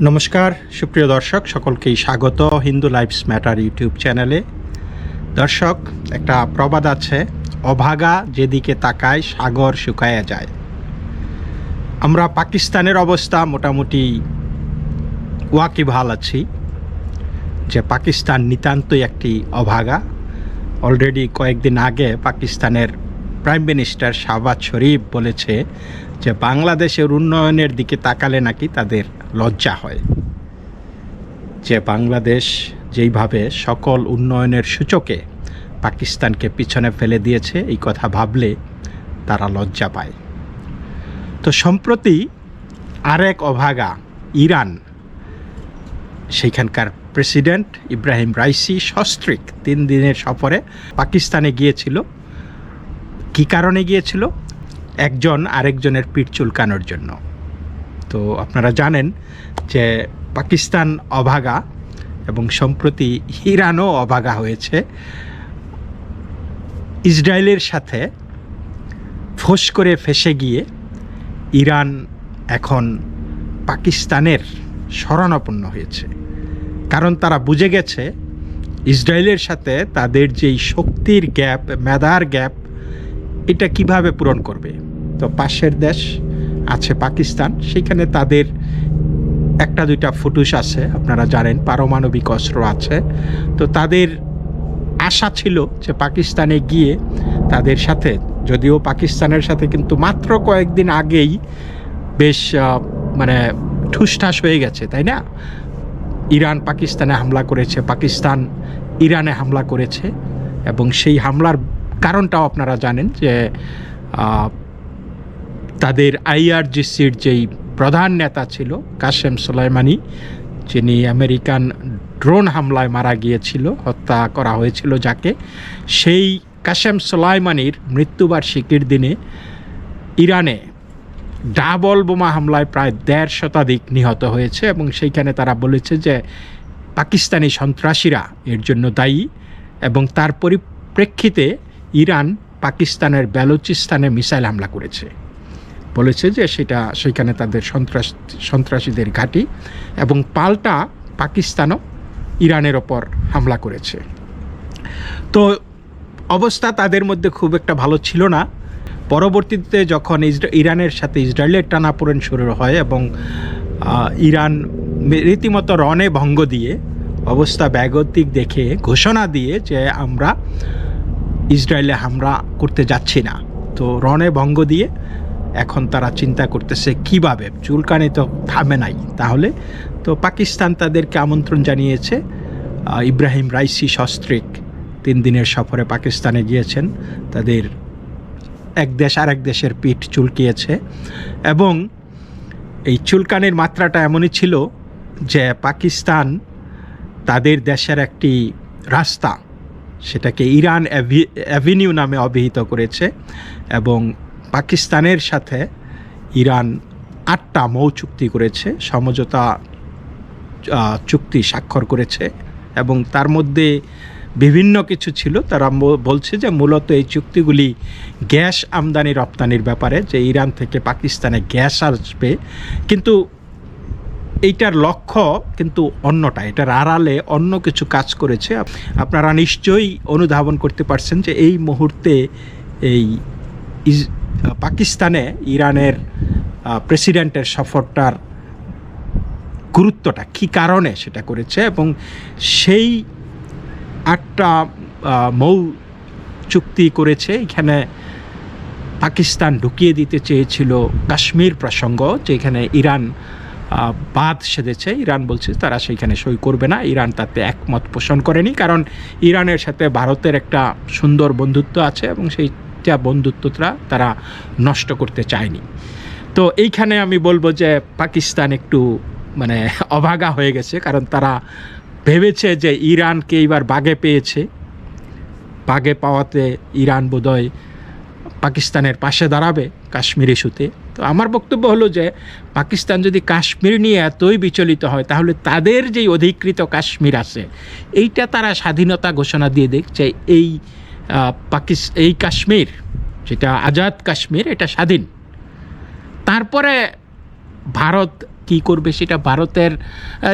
নমস্কার, সুপ্রিয় দর্শক, সকলকেই স্বাগত হিন্দু লাইফস ম্যাটার ইউটিউব চ্যানেলে। দর্শক, একটা প্রবাদ আছে, অভাগা যেদিকে তাকায় সাগর শুকায়া যায়। আমরা পাকিস্তানের অবস্থা মোটামুটি ওয়াকিবহাল আছি, যে পাকিস্তান নিতান্তই একটি অভাগা। অলরেডি কয়েকদিন আগে পাকিস্তানের প্রাইম মিনিস্টার শাহবাজ শরীফ বলেছে যে বাংলাদেশের উন্নয়নের দিকে তাকালে নাকি তাদের লজ্জা হয়। যে বাংলাদেশ যেইভাবে সকল উন্নয়নের সূচকে পাকিস্তানকে পিছনে ফেলে দিয়েছে, এই কথা ভাবলে তারা লজ্জা পায়। তো সম্প্রতি আরেক অভাগা ইরান সেইখানকার প্রেসিডেন্ট ইব্রাহিম রাইসি সস্ত্রিক তিন দিনের সফরে পাকিস্তানে গিয়েছিল। কি কারণে গিয়েছিল? একজন আরেকজনের পিঠ চুলকানোর জন্য। তো আপনারা জানেন যে পাকিস্তান অভাগা এবং সম্প্রতি ইরানও অভাগা হয়েছে। ইসরায়েলের সাথে ফোঁস করে ফেসে গিয়ে ইরান এখন পাকিস্তানের শরণাপন্ন হয়েছে। কারণ তারা বুঝে গেছে, ইসরায়েলের সাথে তাদের যেই শক্তির গ্যাপ, মেধার গ্যাপ এটা কীভাবে পূরণ করবে? তো পাশের দেশ আছে পাকিস্তান, সেখানে তাদের একটা দুইটা ফুটুস আছে, আপনারা জানেন, পারমাণবিক অস্ত্র আছে। তো তাদের আশা ছিল যে পাকিস্তানে গিয়ে তাদের সাথে, যদিও পাকিস্তানের সাথে কিন্তু মাত্র কয়েকদিন আগেই বেশ মানে ঠুসঠাস হয়ে গেছে, তাই না? ইরান পাকিস্তানে হামলা করেছে, পাকিস্তান ইরানে হামলা করেছে, এবং সেই হামলার কারণটাও আপনারা জানেন যে তাদের আইআরজিসির যেই প্রধান নেতা ছিল, কাশেম সোলাইমানি, যিনি আমেরিকান ড্রোন হামলায় মারা গিয়েছিল, হত্যা করা হয়েছিল যাকে, সেই কাশেম সোলাইমানির মৃত্যুবার্ষিকীর দিনে ইরানে ডাবল বোমা হামলায় প্রায় দেড় শতাধিক নিহত হয়েছে এবং সেইখানে তারা বলেছে যে, পাকিস্তানি সন্ত্রাসীরা এর জন্য দায়ী এবং তার পরিপ্রেক্ষিতে ইরান পাকিস্তানের বেলুচিস্তানে মিসাইল হামলা করেছে। বলেছে যে সেটা সেখানে তাদের সন্ত্রাস, সন্ত্রাসীদের ঘাঁটি এবং পাল্টা পাকিস্তানও ইরানের ওপর হামলা করেছে। তো অবস্থা তাদের মধ্যে খুব একটা ভালো ছিল না। পরবর্তীতে যখন ইরানের সাথে ইসরায়েলের টানাপোড়েন শুরু হয় এবং ইরান রীতিমতো রণে ভঙ্গ দিয়ে অবস্থা ব্যাগতিক দেখে ঘোষণা দিয়ে যে আমরা ইসরায়েলে হামলা করতে যাচ্ছি না। তো রণে ভঙ্গ দিয়ে এখন তারা চিন্তা করতেছে কীভাবে? চুলকানি তো থামে নাই তাহলে। তো পাকিস্তান তাদেরকে আমন্ত্রণ জানিয়েছে। ইব্রাহিম রাইসি সস্ত্রিক তিন দিনের সফরে পাকিস্তানে গিয়েছেন। তাদের এক দেশ আর এক দেশের পিঠ চুলকিয়েছে। এবং এই চুলকানির মাত্রাটা এমনই ছিল যে পাকিস্তান তাদের দেশের একটি রাস্তা সেটাকে ইরান অ্যাভিনিউ নামে অভিহিত করেছে এবং পাকিস্তানের সাথে ইরান আটটা মৌ চুক্তি করেছে, সমঝোতা চুক্তি স্বাক্ষর করেছে এবং তার মধ্যে বিভিন্ন কিছু ছিল। তারা বলছে যে মূলত এই চুক্তিগুলি গ্যাস আমদানি রপ্তানির ব্যাপারে, যে ইরান থেকে পাকিস্তানে গ্যাস আসবে। কিন্তু এইটার লক্ষ্য কিন্তু অন্যটা এটার আড়ালে অন্য কিছু কাজ করেছে। আপনারা নিশ্চয়ই অনুধাবন করতে পারছেন যে এই মুহূর্তে এই পাকিস্তানে ইরানের প্রেসিডেন্টের সফরটার গুরুত্বটা কী কারণে সেটা করেছে এবং সেই একটা মৌ চুক্তি করেছে। এখানে পাকিস্তান ঢুকিয়ে দিতে চেয়েছিল কাশ্মীর প্রসঙ্গ, যেখানে ইরান বাদ সেধেছে। ইরান বলছে তারা সেইখানে সই করবে না। ইরান তাতে একমত পোষণ করেনি। কারণ ইরানের সাথে ভারতের একটা সুন্দর বন্ধুত্ব আছে এবং সেইটা বন্ধুত্বটা তারা নষ্ট করতে চায়নি। তো এইখানে আমি বলব যে পাকিস্তান একটু মানে অভাগা হয়ে গেছে। কারণ তারা ভেবেছে যে ইরানকে এইবার বাগে পেয়েছে। বাগে পাওয়াতে ইরান বোধহয় পাকিস্তানের পাশে দাঁড়াবে। কাশ্মীর ইস্যুতে। তো আমার বক্তব্য হলো যে, পাকিস্তান যদি কাশ্মীর নিয়ে এতই বিচলিত হয়, তাহলে তাদের যেই অধিকৃত কাশ্মীর আছে, এইটা তারা স্বাধীনতা ঘোষণা দিয়ে দেখছে, এই পাকিস, এই কাশ্মীর, যেটা আজাদ কাশ্মীর, এটা স্বাধীন। তারপরে ভারত কি করবে সেটা ভারতের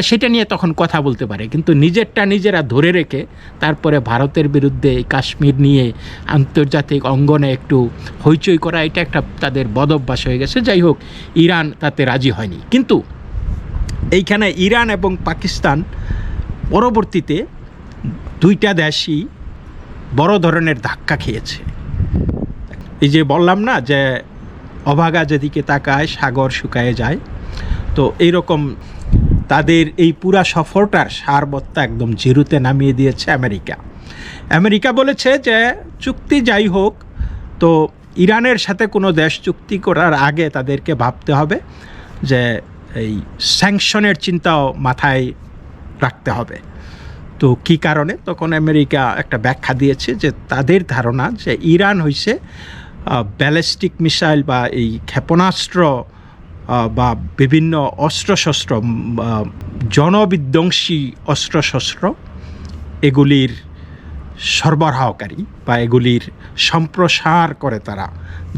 সেটা নিয়ে তখন কথা বলতে পারে। কিন্তু নিজেরটা নিজেরা ধরে রেখে তারপরে ভারতের বিরুদ্ধে এই কাশ্মীর নিয়ে আন্তর্জাতিক অঙ্গনে একটু হইচই করা, এটা একটা তাদের বদভ্যাস হয়ে গেছে। যাই হোক, ইরান তাতে রাজি হয়নি। কিন্তু এইখানে ইরান এবং পাকিস্তান পরবর্তীতে দুইটা দেশই বড় ধরনের ধাক্কা খেয়েছে। এই যে বললাম না যে অভাগা যেদিকে তাকায়, সাগর শুকায়ে যায় তো এইরকম তাদের এই পুরা সফরটার সারবত্তা একদম জিরোতে নামিয়ে দিয়েছে আমেরিকা। আমেরিকা বলেছে যে, চুক্তি যাই হোক, তো ইরানের সাথে কোনো দেশ চুক্তি করার আগে তাদেরকে ভাবতে হবে যে, এই স্যাংশনের চিন্তাও মাথায় রাখতে হবে। তো কি কারণে? তখন আমেরিকা একটা ব্যাখ্যা দিয়েছে যে, তাদের ধারণা যে, ইরান হইছে ব্যালিস্টিক মিসাইল বা এই ক্ষেপণাস্ত্র বা বিভিন্ন অস্ত্রশস্ত্র জনবিধ্বংসী অস্ত্রশস্ত্র, এগুলির সরবরাহকারী বা এগুলির সম্প্রসার করে তারা।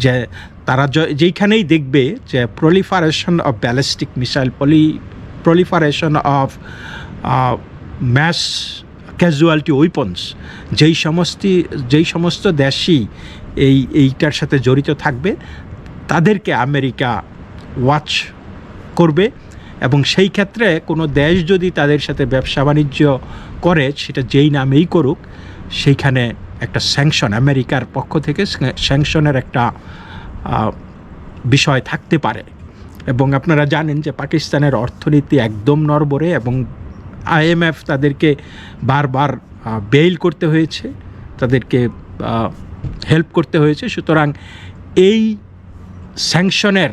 যে তারা যেইখানেই দেখবে যে proliferation of ballistic missile poly proliferation of mass casualty weapons যেই সমস্ত যেই সমস্ত দেশই এই, এইটার সাথে জড়িত থাকবে, তাদেরকে আমেরিকা ওয়াচ করবে এবং সেই ক্ষেত্রে কোনো দেশ যদি তাদের সাথে ব্যবসা বাণিজ্য করে, সেটা যেই নামেই করুক সেইখানে একটা স্যাংশন আমেরিকার পক্ষ থেকে স্যাংশনের একটা বিষয় থাকতে পারে। এবং আপনারা জানেন যে পাকিস্তানের অর্থনীতি একদম নড়বড়ে এবং আইএমএফ তাদেরকে বারবার বেইল করতে হয়েছে, তাদেরকে হেল্প করতে হয়েছে। সুতরাং এই স্যাংশনের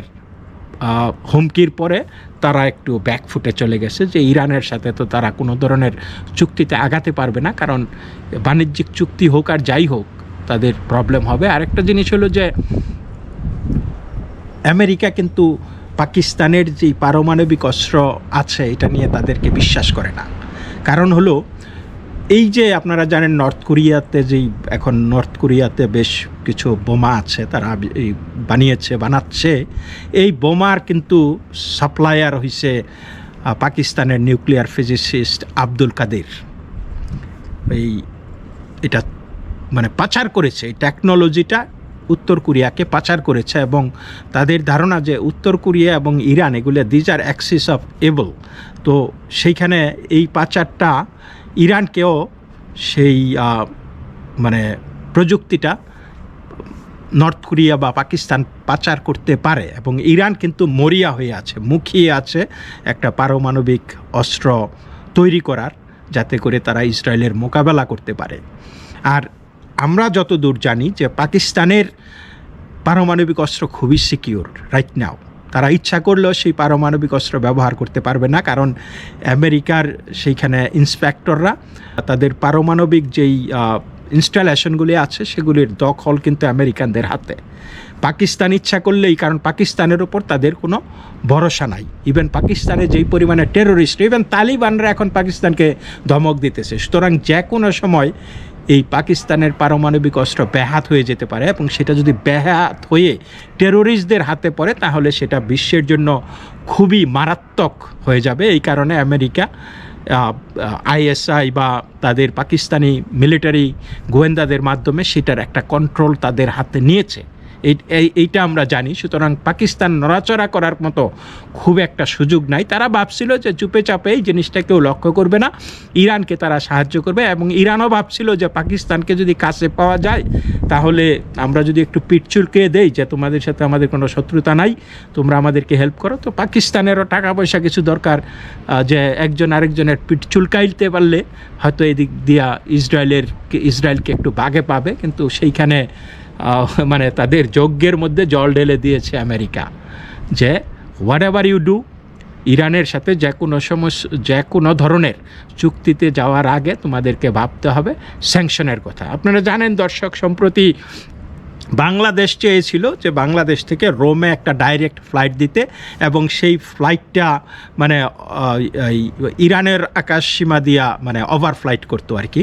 হুমকির পরে তারা একটু ব্যাকফুটে চলে গেছে যে ইরানের সাথে তো তারা কোনো ধরনের চুক্তিতে আগাতে পারবে না, কারণ বাণিজ্যিক চুক্তি হোক আর যাই হোক, তাদের প্রবলেম হবে। আরেকটা জিনিস হলো যে আমেরিকা কিন্তু পাকিস্তানের যে পারমাণবিক অস্ত্র আছে, এটা নিয়ে তাদেরকে বিশ্বাস করে না। কারণ হলো এই যে আপনারা জানেন নর্থ কোরিয়াতে যেই এখন নর্থ কোরিয়াতে বেশ কিছু বোমা আছে, তারা বানিয়েছে, বানাচ্ছে। এই বোমার কিন্তু সাপ্লায়ার হইছে পাকিস্তানের নিউক্লিয়ার ফিজিসিস্ট আব্দুল কাদের। এই, এটা মানে পাচার করেছে, এই টেকনোলজিটা উত্তর কোরিয়াকে পাচার করেছে এবং তাদের ধারণা যে উত্তর কোরিয়া এবং ইরান এগুলো these are axis of evil তো সেইখানে এই পাচারটা ইরানকেও সেই মানে প্রযুক্তিটা নর্থ কোরিয়া বা পাকিস্তান পাচার করতে পারে এবং ইরান কিন্তু মরিয়া হয়ে আছে, মুখিয়ে আছে একটা পারমাণবিক অস্ত্র তৈরি করার যাতে করে তারা ইসরায়েলের মোকাবেলা করতে পারে। আর আমরা যতদূর জানি যে পাকিস্তানের পারমাণবিক অস্ত্র খুবই সিকিউর রাইট নাও তারা ইচ্ছা করলেও সেই পারমাণবিক অস্ত্র ব্যবহার করতে পারবে না, কারণ আমেরিকার সেইখানে ইন্সপেক্টররা তাদের পারমাণবিক যেই ইনস্টলেশনগুলি আছে সেগুলির দখল কিন্তু আমেরিকানদের হাতে। পাকিস্তান ইচ্ছা করলেই, কারণ পাকিস্তানের ওপর তাদের কোনো ভরসা নাই। ইভেন পাকিস্তানে যেই পরিমাণে টেরোরিস্ট ইভেন তালিবানরা এখন পাকিস্তানকে ধমক দিতেছে। সুতরাং যে কোনো সময় এই পাকিস্তানের পারমাণবিক অস্ত্র ব্যাহাত হয়ে যেতে পারে এবং সেটা যদি ব্যাহাত হয়ে টেরোরিস্টদের হাতে পড়ে, তাহলে সেটা বিশ্বের জন্য খুবই মারাত্মক হয়ে যাবে। এই কারণে আমেরিকা আইএসআই বা তাদের পাকিস্তানি মিলিটারি গোয়েন্দাদের মাধ্যমে সেটার একটা কন্ট্রোল তাদের হাতে নিয়েছে। এইটা আমরা জানি। সুতরাং পাকিস্তান নড়াচড়া করার মতো খুব একটা সুযোগ নাই। তারা ভাবছিল যে চুপে চাপে এই জিনিসটা কেউ লক্ষ্য করবে না। ইরানকে তারা সাহায্য করবে এবং ইরানও ভাবছিল যে পাকিস্তানকে যদি কাছে পাওয়া যায়, তাহলে আমরা যদি একটু পিঠ দেই যে তোমাদের সাথে আমাদের কোনো শত্রুতা নাই, তোমরা আমাদেরকে হেল্প করো। তো পাকিস্তানেরও টাকা পয়সা কিছু দরকার যে একজন আরেকজনের পিঠ চুলকাইতে পারলে হয়তো এদিক দিয়া ইসরায়েলের ইসরায়েলকে একটু বাগে পাবে। কিন্তু সেইখানে মানে তাদের যজ্ঞের মধ্যে জল ঢেলে দিয়েছে আমেরিকা যে হোয়াট এভার ইউ ডু ইরানের সাথে যে কোনো সমস্যা যে কোনো ধরনের চুক্তিতে যাওয়ার আগে তোমাদেরকে ভাবতে হবে স্যাংশনের কথা। আপনারা জানেন দর্শক, সম্প্রতি বাংলাদেশ চেয়েছিল যে বাংলাদেশ থেকে রোমে একটা ডাইরেক্ট ফ্লাইট দিতে এবং সেই ফ্লাইটটা মানে ইরানের আকাশ সীমা দিয়া মানে ওভার ফ্লাইট করতো আর কি।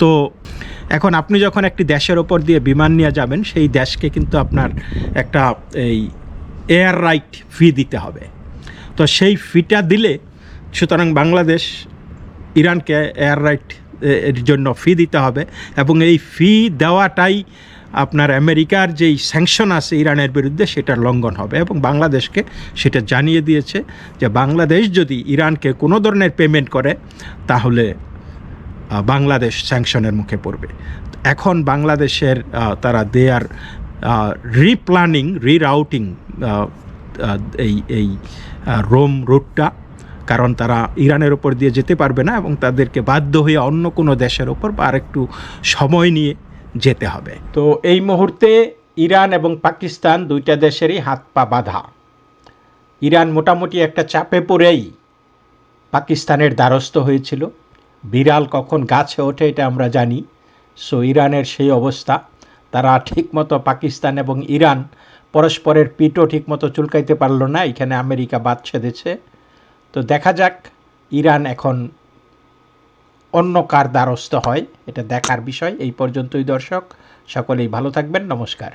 তো এখন আপনি যখন একটি দেশের ওপর দিয়ে বিমান নিয়ে যাবেন, সেই দেশকে কিন্তু আপনার একটা এই এয়ার রাইট ফি দিতে হবে। তো সেই ফিটা দিলে সুতরাং বাংলাদেশ ইরানকে এয়ার রাইট এর জন্য ফি দিতে হবে এবং এই ফি দেওয়াটাই আপনার আমেরিকার যেই স্যাংশন আছে ইরানের বিরুদ্ধে, সেটার লঙ্ঘন হবে এবং বাংলাদেশকে সেটা জানিয়ে দিয়েছে যে বাংলাদেশ যদি ইরানকে কোনো ধরনের পেমেন্ট করে, তাহলে বাংলাদেশ স্যাংশনের মুখে পড়বে। এখন বাংলাদেশের তারা দে আর রিপ্ল্যানিং রিরাউটিং এই এই রোম রুটটা কারণ তারা ইরানের ওপর দিয়ে যেতে পারবে না এবং তাদেরকে বাধ্য হয়ে অন্য কোনো দেশের ওপর বা আরেকটু সময় নিয়ে যেতে হবে। তো এই মুহূর্তে ইরান এবং পাকিস্তান দুইটা দেশেরই হাত পা বাঁধা। ইরান মোটামুটি একটা চাপে পড়েই পাকিস্তানের দ্বারস্থ হয়েছিল। বিড়াল কখন গাছে ওঠে এটা আমরা জানি। সো ইরানের সেই অবস্থা। তারা ঠিকমতো পাকিস্তান এবং ইরান পরস্পরের পিঠও ঠিকমতো চুলকাইতে পারল না। এখানে আমেরিকা বাদ ছেদেছে তো দেখা যাক, ইরান এখন অন্য কার দ্বারস্থ হয় এটা দেখার বিষয়। এই পর্যন্তই দর্শক সকলেই ভালো থাকবেন নমস্কার।